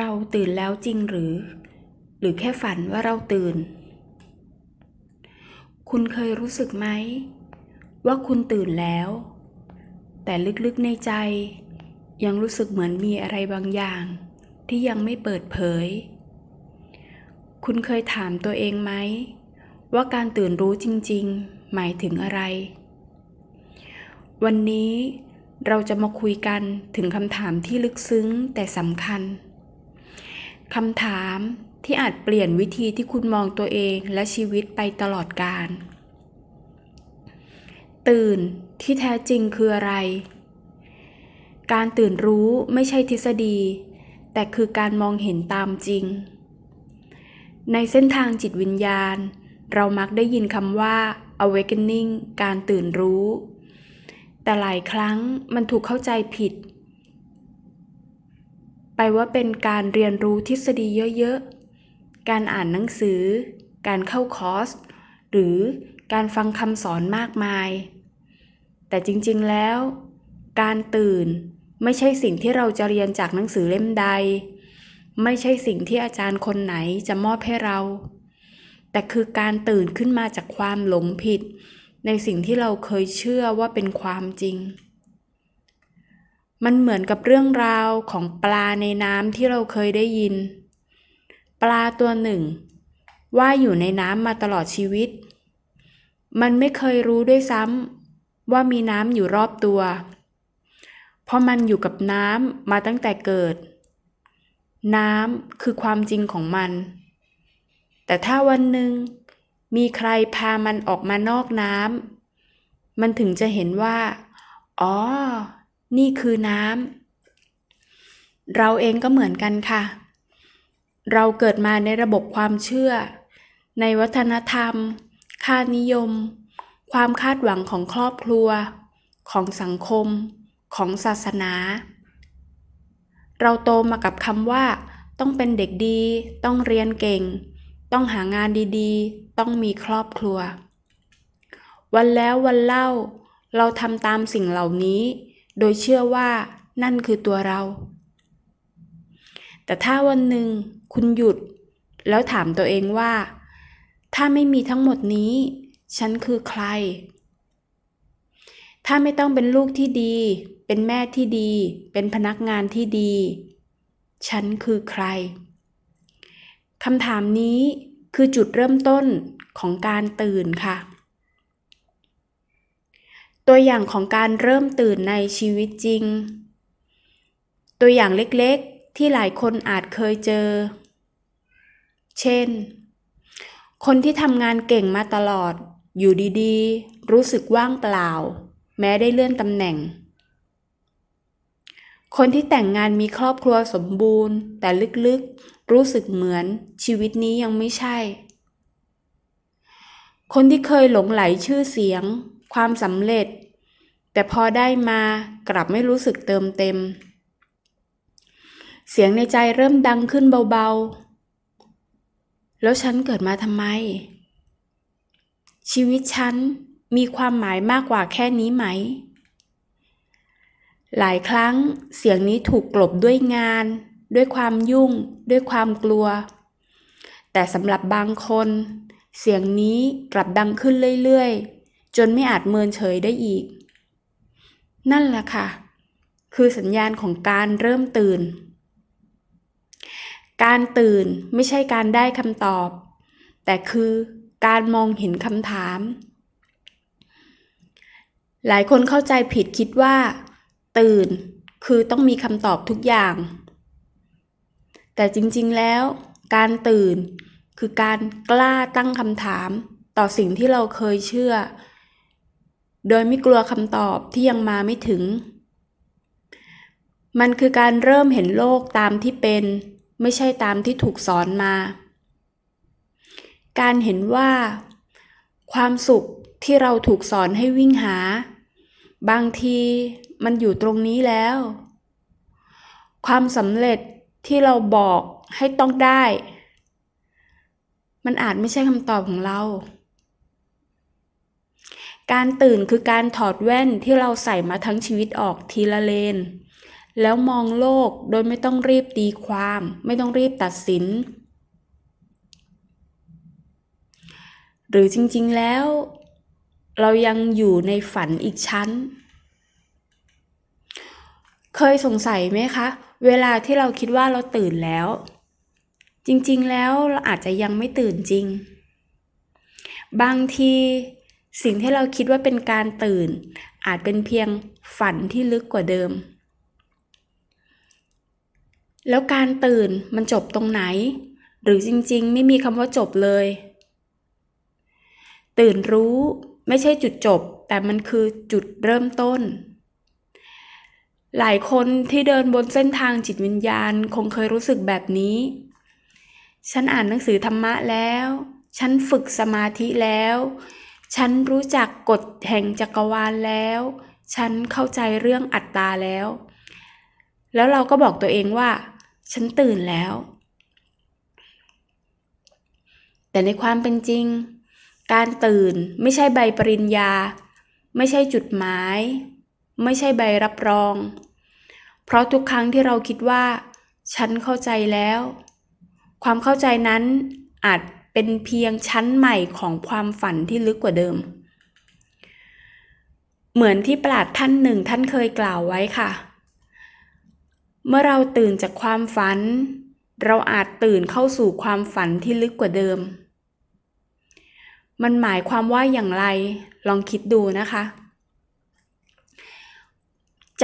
เราตื่นแล้วจริงหรือ หรือแค่ฝันว่าเราตื่น คุณเคยรู้สึกไหม ว่าคุณตื่นแล้ว แต่ลึกๆในใจ ยังรู้สึกเหมือนมีอะไรบางอย่าง ที่ยังไม่เปิดเผย คุณเคยถามตัวเองไหม ว่าการตื่นรู้จริง ๆ หมายถึงอะไร วันนี้เราจะมาคุยกันถึงคำถามที่ลึกซึ้งแต่สำคัญ คำถามที่อาจเปลี่ยนวิธีที่คุณมองตัวเองและชีวิตไปตลอดกาล ตื่นที่แท้จริงคืออะไร การตื่นรู้ไม่ใช่ทฤษฎี แต่คือการมองเห็นตามจริง ในเส้นทางจิตวิญญาณ เรามักได้ยินคำว่า awakening การตื่นรู้ แต่หลายครั้งมันถูกเข้าใจผิด ไปว่าเป็นการเรียนรู้ทฤษฎีเยอะๆ การอ่านหนังสือ การเข้าคอร์ส หรือการฟังคำสอนมากมาย แต่จริงๆแล้ว การตื่นไม่ใช่สิ่งที่เราจะเรียนจากหนังสือเล่มใด ไม่ใช่สิ่งที่อาจารย์คนไหนจะมอบให้เรา แต่คือการตื่นขึ้นมาจากความหลงผิด ในสิ่งที่เราเคยเชื่อว่าเป็นความจริง มันเหมือนกับเรื่องราวของปลาในน้ำที่เราเคยได้ยิน ปลาตัวหนึ่ง ว่ายอยู่ในน้ำมาตลอดชีวิต มันไม่เคยรู้ด้วยซ้ำว่ามีน้ำอยู่รอบตัว เพราะมันอยู่กับน้ำมาตั้งแต่เกิด น้ำคือความจริงของมัน แต่ถ้าวันหนึ่งมีใครพามันออกมานอกน้ำมันถึงจะเห็นว่า อ๋อ นี่คือน้ำ เราเองก็เหมือนกันค่ะ เราเกิดมาในระบบความเชื่อ ในวัฒนธรรม ค่านิยม ความคาดหวังของครอบครัว ของสังคม ของศาสนา เราโตมากับคำว่า ต้องเป็นเด็กดี ต้องเรียนเก่ง ต้องหางานดีๆ ต้องมีครอบครัว วันแล้ววันเล่า เราทำตามสิ่งเหล่านี้ โดยเชื่อว่านั่นคือตัวเรา แต่ถ้าวันหนึ่งคุณหยุด แล้วถามตัวเองว่า ถ้าไม่มีทั้งหมดนี้ ฉันคือใคร ถ้าไม่ต้องเป็นลูกที่ดี เป็นแม่ที่ดี เป็นพนักงานที่ดี ฉันคือใครคำถามนี้คือจุดเริ่มต้นของการตื่นค่ะ ตัวอย่างของการเริ่มตื่นในชีวิตจริง ตัวอย่างเล็กๆที่หลายคนอาจเคยเจอ เช่น คนที่ทำงานเก่งมาตลอด อยู่ดีๆ รู้สึกว่างเปล่า แม้ได้เลื่อนตำแหน่ง คนที่แต่งงานมีครอบครัวสมบูรณ์ แต่ลึกๆ รู้สึกเหมือนชีวิตนี้ยังไม่ใช่ คนที่เคยหลงไหลชื่อเสียง ความสำเร็จ แต่พอได้มากลับไม่รู้สึกเติมเต็ม เสียงในใจเริ่มดังขึ้นเบาๆ แล้วฉันเกิดมาทำไม ชีวิตฉันมีความหมายมากกว่าแค่นี้ไหม หลายครั้งเสียงนี้ถูกกลบด้วยงาน ด้วยความยุ่ง ด้วยความกลัว แต่สำหรับบางคน เสียงนี้กลับดังขึ้นเรื่อยๆ จนไม่อาจเมินเฉยได้อีก นั่นแหละค่ะ คือสัญญาณของการเริ่มตื่น การตื่นไม่ใช่การได้คำตอบ แต่คือการมองเห็นคำถาม หลายคนเข้าใจผิดคิดว่า ตื่นคือต้องมีคำตอบทุกอย่าง แต่จริงๆแล้ว การตื่นคือการกล้าตั้งคำถามต่อสิ่งที่เราเคยเชื่อ โดยไม่กลัวคำตอบที่ยังมาไม่ถึง มันคือการเริ่มเห็นโลกตามที่เป็น ไม่ใช่ตามที่ถูกสอนมา การเห็นว่า ความสุขที่เราถูกสอนให้วิ่งหา บางทีมันอยู่ตรงนี้แล้ว ความสำเร็จที่เราบอกให้ต้องได้ มันอาจไม่ใช่คำตอบของเรา การตื่นคือการถอดแว่นที่เราใส่มาทั้งชีวิตออกทีละเลน แล้วมองโลกโดยไม่ต้องรีบตีความ ไม่ต้องรีบตัดสิน หรือจริงๆแล้ว เรายังอยู่ในฝันอีกชั้น เคยสงสัยไหมคะ เวลาที่เราคิดว่าเราตื่นแล้ว จริงๆแล้วเราอาจจะยังไม่ตื่นจริง บางที สิ่งที่เราคิดว่าเป็นการตื่น อาจเป็นเพียงฝันที่ลึกกว่าเดิม แล้วการตื่นมันจบตรงไหน หรือจริงๆ ไม่มีคำว่าจบเลย ตื่นรู้ไม่ใช่จุดจบ แต่มันคือจุดเริ่มต้น หลายคนที่เดินบนเส้นทางจิตวิญญาณคงเคยรู้สึกแบบนี้ ฉันอ่านหนังสือธรรมะแล้ว ฉันฝึกสมาธิแล้ว ฉันรู้จักกฎแห่งจักรวาลแล้ว ฉันเข้าใจเรื่องอัตตาแล้ว แล้วเราก็บอกตัวเองว่า ฉันตื่นแล้ว แต่ในความเป็นจริง การตื่นไม่ใช่ใบปริญญา ไม่ใช่จุดหมาย ไม่ใช่ใบรับรอง เพราะทุกครั้งที่เราคิดว่า ฉันเข้าใจแล้ว ความเข้าใจนั้นอาจ เป็นเพียงชั้นใหม่ของความฝันที่ลึกกว่าเดิม เหมือนที่ปราดท่านหนึ่งท่านเคยกล่าวไว้ค่ะ เมื่อเราตื่นจากความฝัน เราอาจตื่นเข้าสู่ความฝันที่ลึกกว่าเดิม มันหมายความว่าอย่างไร ลองคิดดูนะคะ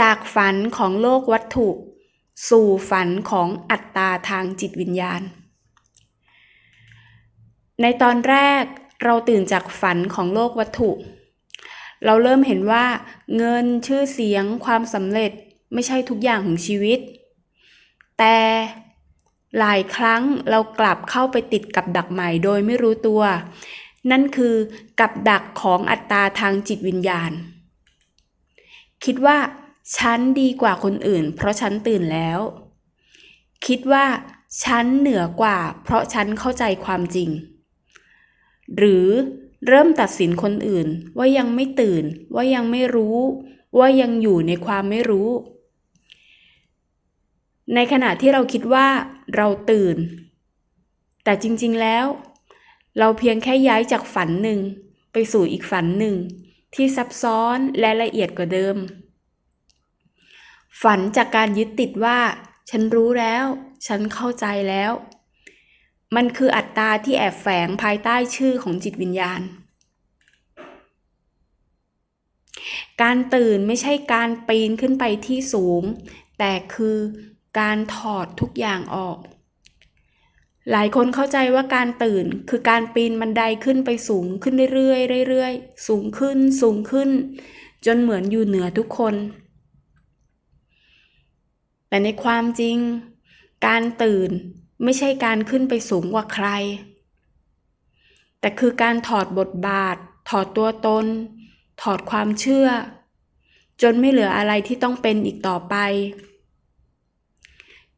จากฝันของโลกวัตถุ สู่ฝันของอัตตาทางจิตวิญญาณ ในตอนแรกเราตื่นจากฝันของโลกวัตถุ เราเริ่มเห็นว่าเงินชื่อเสียงความสำเร็จไม่ใช่ทุกอย่างของชีวิต แต่หลายครั้งเรากลับเข้าไปติดกับดักใหม่โดยไม่รู้ตัว นั่นคือกับดักของอัตตาทางจิตวิญญาณ คิดว่าฉันดีกว่าคนอื่น เพราะฉันตื่นแล้ว คิดว่าฉันเหนือกว่า เพราะฉันเข้าใจความจริง หรือเริ่มตัดสินคนอื่น ว่ายังไม่ตื่น ว่ายังไม่รู้ ว่ายังอยู่ในความไม่รู้ ในขณะที่เราคิดว่าเราตื่น แต่จริงๆแล้ว เราเพียงแค่ย้ายจากฝันหนึ่ง ไปสู่อีกฝันหนึ่ง ที่ซับซ้อนและละเอียดกว่าเดิม ฝันจากการยึดติดว่า ฉันรู้แล้ว ฉันเข้าใจแล้ว มันคืออัตตาที่แอบแฝงภายใต้ชื่อของจิตวิญญาณ การตื่นไม่ใช่การปีนขึ้นไปที่สูง แต่คือการถอดทุกอย่างออก หลายคนเข้าใจว่าการตื่นคือการปีนบันไดขึ้นไปสูงขึ้นเรื่อยๆเรื่อยๆ สูงขึ้นสูงขึ้น จนเหมือนอยู่เหนือทุกคน แต่ในความจริง การตื่น ไม่ใช่การขึ้นไปสูงกว่าใคร แต่คือการถอดบทบาท ถอดตัวตน ถอดความเชื่อ จนไม่เหลืออะไรที่ต้องเป็นอีกต่อไป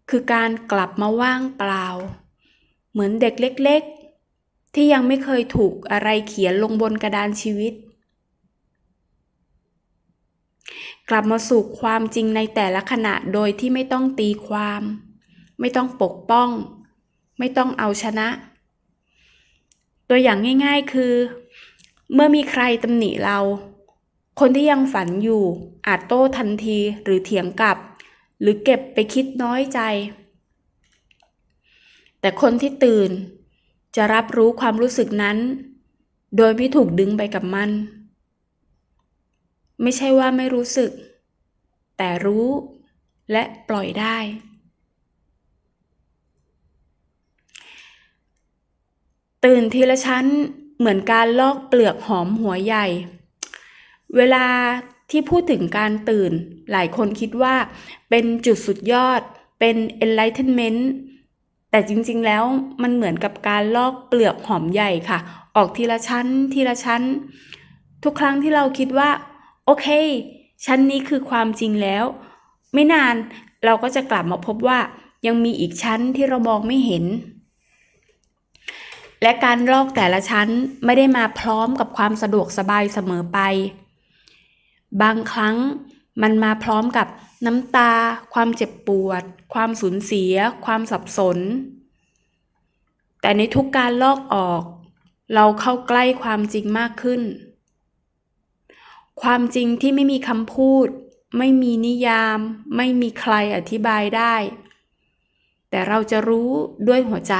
คือการกลับมาว่างเปล่า เหมือนเด็กเล็กๆ ที่ยังไม่เคยถูกอะไรเขียนลงบนกระดานชีวิต กลับมาสู่ความจริงในแต่ละขณะโดยที่ไม่ต้องตีความ ไม่ต้องปกป้อง ไม่ต้องเอาชนะ ตัวอย่างง่าย ๆคือ เมื่อมีใครตำหนิเรา คนที่ยังฝันอยู่อาจโต้ทันทีหรือเถียงกลับ หรือเก็บไปคิดน้อยใจ แต่คนที่ตื่นจะรับรู้ความรู้สึกนั้น โดยไม่ถูกดึงไปกับมัน ไม่ใช่ว่าไม่รู้สึก แต่รู้และปล่อยได้ ตื่นทีละชั้นเหมือนการลอกเปลือกหอมหัวใหญ่ เวลาที่พูดถึงการตื่น หลายคนคิดว่าเป็นจุดสุดยอด เป็น enlightenment แต่จริงๆแล้วมันเหมือนกับการลอกเปลือกหอมใหญ่ค่ะ ออกทีละชั้นทีละชั้น ทุกครั้งที่เราคิดว่า โอเค ชั้นนี้คือความจริงแล้ว ไม่นานเราก็จะกลับมาพบว่ายังมีอีกชั้นที่เรามองไม่เห็น และการลอกแต่ละชั้นไม่ได้มาพร้อมกับความสะดวกสบายเสมอไป บางครั้งมันมาพร้อมกับน้ำตา ความเจ็บปวด ความสูญเสีย ความสับสน แต่ในทุกการลอกออก เราเข้าใกล้ความจริงมากขึ้น ความจริงที่ไม่มีคำพูด ไม่มีนิยาม ไม่มีใครอธิบายได้ แต่เราจะรู้ด้วยหัวใจ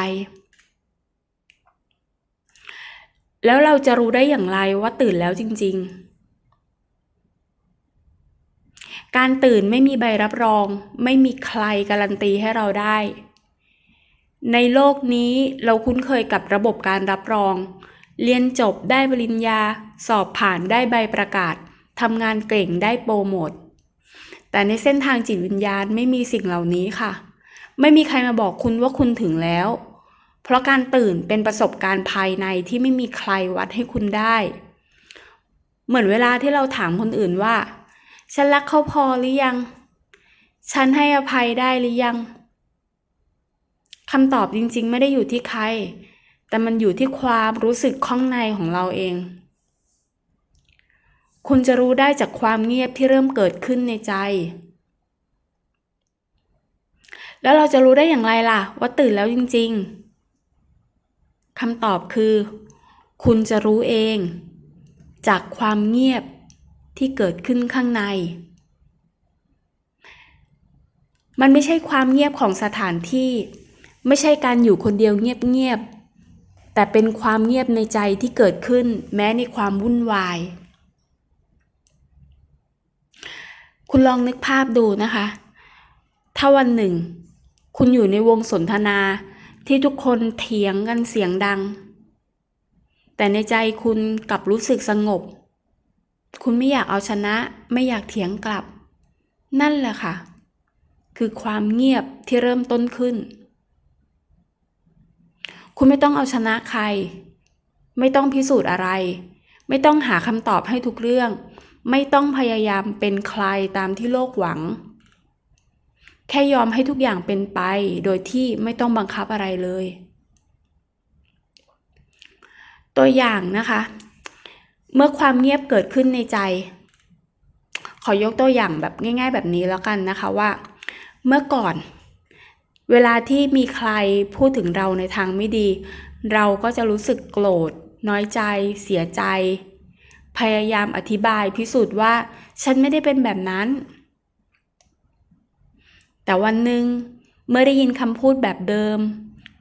แล้วเราจะรู้ได้อย่างไรว่าตื่นแล้วจริง ๆ การตื่นไม่มีใบรับรอง ไม่มีใครการันตีให้เราได้ ในโลกนี้เราคุ้นเคยกับระบบการรับรอง เรียนจบได้ปริญญา สอบผ่านได้ใบประกาศทำงานเก่งได้โปรโมท แต่ในเส้นทางจิตวิญญาณไม่มีสิ่งเหล่านี้ค่ะ ไม่มีใครมาบอกคุณว่าคุณถึงแล้ว เพราะการตื่นเป็นประสบการณ์ภายในที่ไม่มีใครวัดให้คุณได้ เหมือนเวลาที่เราถามคนอื่นว่า ฉันรักเขาพอหรือยัง ฉันให้อภัยได้หรือยังคำตอบจริงๆ ไม่ได้อยู่ที่ใคร แต่มันอยู่ที่ความรู้สึกข้างในของเราเอง คุณจะรู้ได้จากความเงียบที่เริ่มเกิดขึ้นในใจ แล้วเราจะรู้ได้อย่างไรล่ะ ว่าตื่นแล้วจริง ๆ คำตอบคือ คุณจะรู้เอง จากความเงียบที่เกิดขึ้นข้างใน มันไม่ใช่ความเงียบของสถานที่ ไม่ใช่การอยู่คนเดียวเงียบๆ แต่เป็นความเงียบในใจที่เกิดขึ้นแม้ในความวุ่นวาย คุณลองนึกภาพดูนะคะ ถ้าวันหนึ่ง คุณอยู่ในวงสนทนา ที่ทุกคนเถียงกันเสียงดัง แต่ในใจคุณกลับรู้สึกสงบ คุณไม่อยากเอาชนะ ไม่อยากเถียงกลับ นั่นแหละค่ะ คือความเงียบที่เริ่มต้นขึ้น คุณไม่ต้องเอาชนะใคร ไม่ต้องพิสูจน์อะไร ไม่ต้องหาคำตอบให้ทุกเรื่อง ไม่ต้องพยายามเป็นใครตามที่โลกหวัง แค่ยอมให้ทุกอย่างเป็นไป โดยที่ไม่ต้องบังคับอะไรเลย ตัวอย่างนะคะ เมื่อความเงียบเกิดขึ้นในใจ ขอยกตัวอย่างแบบง่าย ๆ แบบนี้แล้วกันนะคะว่า เมื่อก่อน เวลาที่มีใครพูดถึงเราในทางไม่ดี เราก็จะรู้สึกโกรธ น้อยใจ เสียใจ พยายามอธิบายพิสูจน์ว่า ฉันไม่ได้เป็นแบบนั้น แต่วันหนึ่งเมื่อได้ยินคำพูดแบบเดิม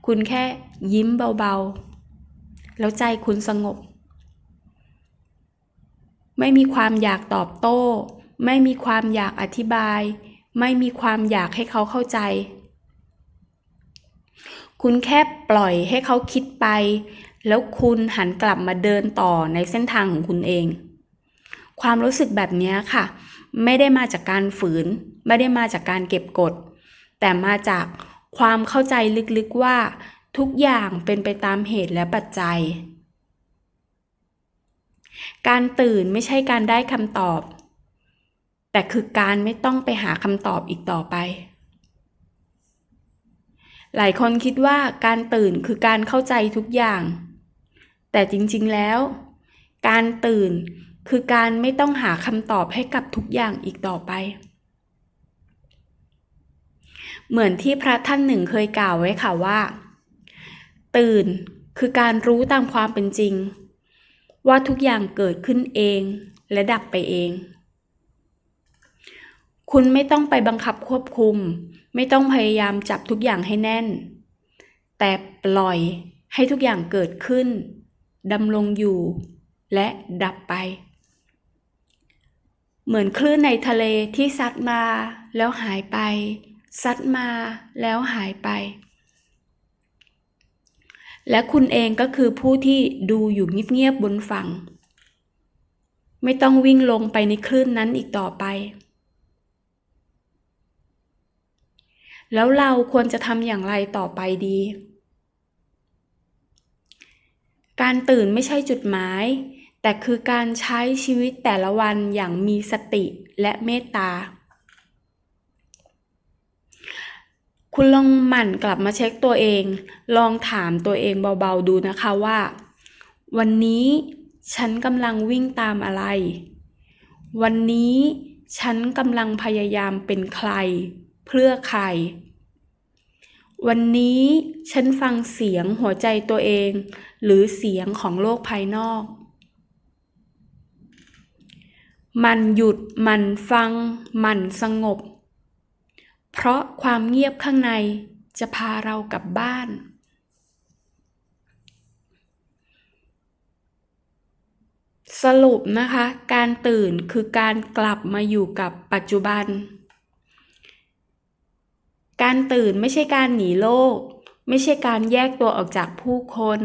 คุณแค่ยิ้มเบาๆ แล้วใจคุณสงบ ไม่มีความอยากตอบโต้ ไม่มีความอยากอธิบาย ไม่มีความอยากให้เขาเข้าใจ คุณแค่ปล่อยให้เขาคิดไป แล้วคุณหันกลับมาเดินต่อในเส้นทางของคุณเอง ความรู้สึกแบบนี้ค่ะ ไม่ได้มาจากการฝืน ไม่ได้มาจากการเก็บกด แต่มาจากความเข้าใจลึกๆว่าทุกอย่างเป็นไปตามเหตุและปัจจัย การตื่นไม่ใช่การได้คำตอบ แต่คือการไม่ต้องไปหาคำตอบอีกต่อไป หลายคนคิดว่าการตื่นคือการเข้าใจทุกอย่าง แต่จริงๆแล้ว การตื่นคือการไม่ต้องหาคำตอบให้กับทุกอย่างอีกต่อไป เหมือนที่พระท่านหนึ่งเคยกล่าวไว้ค่ะว่า ตื่นคือการรู้ตามความเป็นจริง ว่าทุกอย่างเกิดขึ้นเองและดับไปเอง คุณไม่ต้องไปบังคับควบคุม ไม่ต้องพยายามจับทุกอย่างให้แน่น แต่ปล่อยให้ทุกอย่างเกิดขึ้นดำรงอยู่ และดับไป เหมือนคลื่นในทะเลที่ซัดมาแล้วหายไป ซัดมาแล้วหายไป และคุณเองก็คือผู้ที่ดูอยู่เงียบๆบนฝั่ง ไม่ต้องวิ่งลงไปในคลื่นนั้นอีกต่อไป แล้วเราควรจะทำอย่างไรต่อไปดี การตื่นไม่ใช่จุดหมาย แต่คือการใช้ชีวิตแต่ละวันอย่างมีสติและเมตตา คุณลองหมั่นกลับมาเช็คตัวเอง ลองถามตัวเองเบาๆดูนะคะว่า วันนี้ฉันกำลังวิ่งตามอะไร วันนี้ฉันกำลังพยายามเป็นใคร เพื่อใคร วันนี้ฉันฟังเสียงหัวใจตัวเอง หรือเสียงของโลกภายนอก มันหยุดมันฟัง มันสงบ เพราะความเงียบข้างในจะพาเรากลับบ้าน สรุปนะคะ การตื่นคือการกลับมาอยู่กับปัจจุบัน การตื่นไม่ใช่การหนีโลก ไม่ใช่การแยกตัวออกจากผู้คน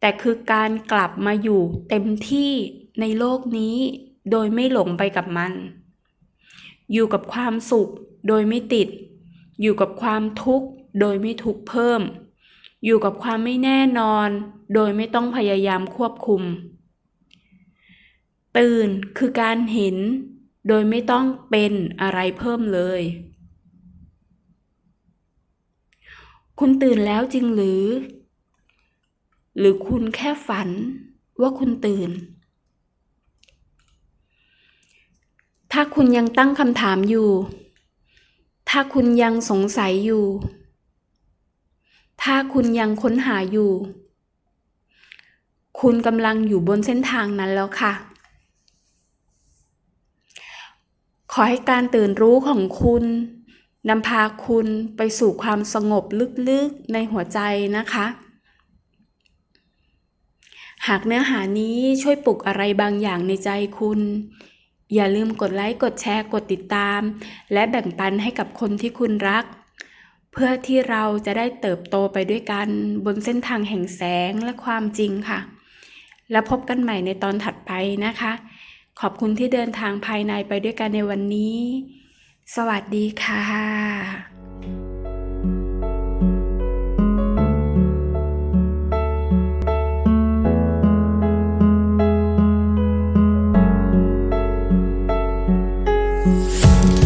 แต่คือการกลับมาอยู่เต็มที่ในโลกนี้โดยไม่หลงไปกับมัน อยู่กับความสุขโดยไม่ติด อยู่กับความทุกข์โดยไม่ทุกข์เพิ่ม อยู่กับความไม่แน่นอน โดยไม่ต้องพยายามควบคุม ตื่นคือการเห็น โดยไม่ต้องเป็นอะไรเพิ่มเลย คุณตื่นแล้วจริงหรือ หรือคุณแค่ฝันว่าคุณตื่น ถ้าคุณยังตั้งคำถามอยู่ ถ้าคุณยังสงสัยอยู่ ถ้าคุณยังค้นหาอยู่ คุณกำลังอยู่บนเส้นทางนั้นแล้วค่ะ ขอให้การตื่นรู้ของคุณนำพาคุณไปสู่ความสงบลึกๆในหัวใจนะคะ หากเนื้อหานี้ช่วยปลุกอะไรบางอย่างในใจคุณ อย่าลืมกดไลค์กดแชร์กดติดตาม และแบ่งปันให้กับคนที่คุณรัก เพื่อที่เราจะได้เติบโตไปด้วยกันบนเส้นทางแห่งแสงและความจริงค่ะ แล้วพบกันใหม่ในตอนถัดไปนะคะ ขอบคุณที่เดินทางภายในไปด้วยกันในวันนี้ สวัสดีค่ะ 啊！